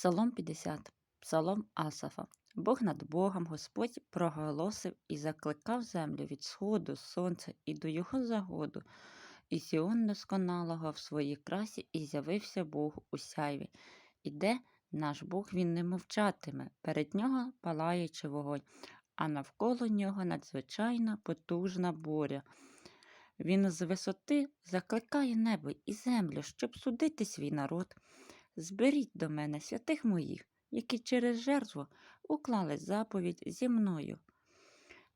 Псалом 50. Псалом Асафа. Бог над Богом Господь проголосив і закликав землю від сходу сонця і до його загоду, і Сіон досконалого в своїй красі, і з'явився Бог у сяйві. Іде наш Бог, він не мовчатиме, перед нього палаючи вогонь, а навколо нього надзвичайна потужна буря. Він з висоти закликає небо і землю, щоб судити свій народ. Зберіть до мене святих моїх, які через жертву уклали заповідь зі мною.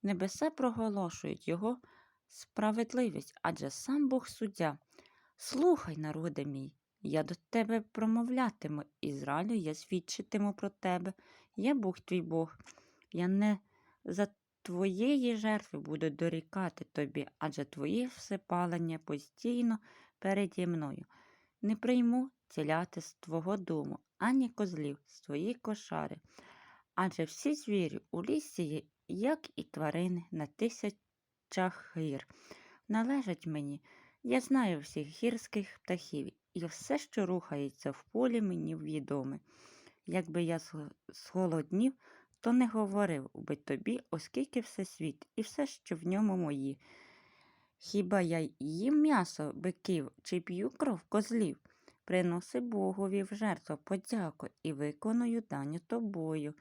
Небеса проголошують його справедливість, адже сам Бог суддя. Слухай, народе мій, я до тебе промовлятиму, Ізраїлю, я свідчитиму про тебе. Я Бог твій Бог. Я не за твоєї жертви буду дорікати тобі, адже твої всепалення постійно переді мною. Не прийму ціляти з твого дому, ані козлів з твоєї кошари. Адже всі звірі у лісі є, як і тварини на тисячах гір. Належать мені, я знаю всіх гірських птахів, і все, що рухається в полі, мені відоме. Якби я зголоднів, то не говорив би тобі, оскільки все світ і все, що в ньому мої. Хіба я їм м'ясо биків чи п'ю кров козлів? Приноси Богові в жертву подяку і виконую дані тобою.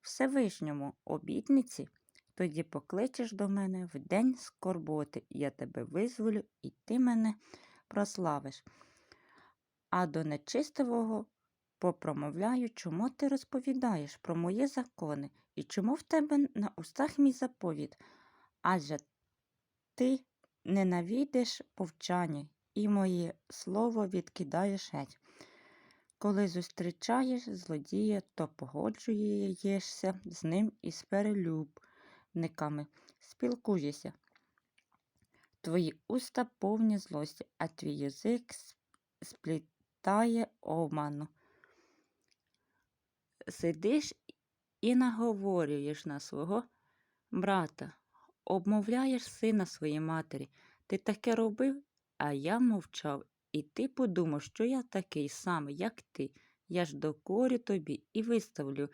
Всевишньому обітниці, тоді покличеш до мене в день скорботи, я тебе визволю, і ти мене прославиш. А до нечистивого попромовляю, чому ти розповідаєш про мої закони, і чому в тебе на устах мій заповідь? Адже ти ненавидиш повчання і моє слово відкидаєш геть. Коли зустрічаєш злодія, то погоджуєшся з ним із перелюбниками, спілкуєшся. Твої уста повні злості, а твій язик сплітає обману. Сидиш і наговорюєш на свого брата, обмовляєш сина своєї матері. Ти таке робив, а я мовчав, і ти подумав, що я такий самий, як ти. Я ж докорю тобі і виставлю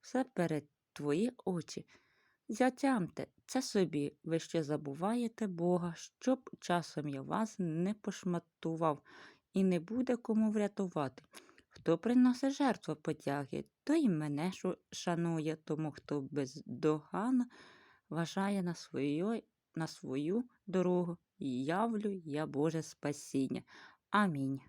все перед твої очі. Затямте це собі, ви ще забуваєте Бога, щоб часом я вас не пошматував і не буде кому врятувати. Хто приносить жертву потяги, той мене шанує, тому хто бездоганно вважає на свою, на свою дорогу, і явлю я Боже спасіння. Амінь.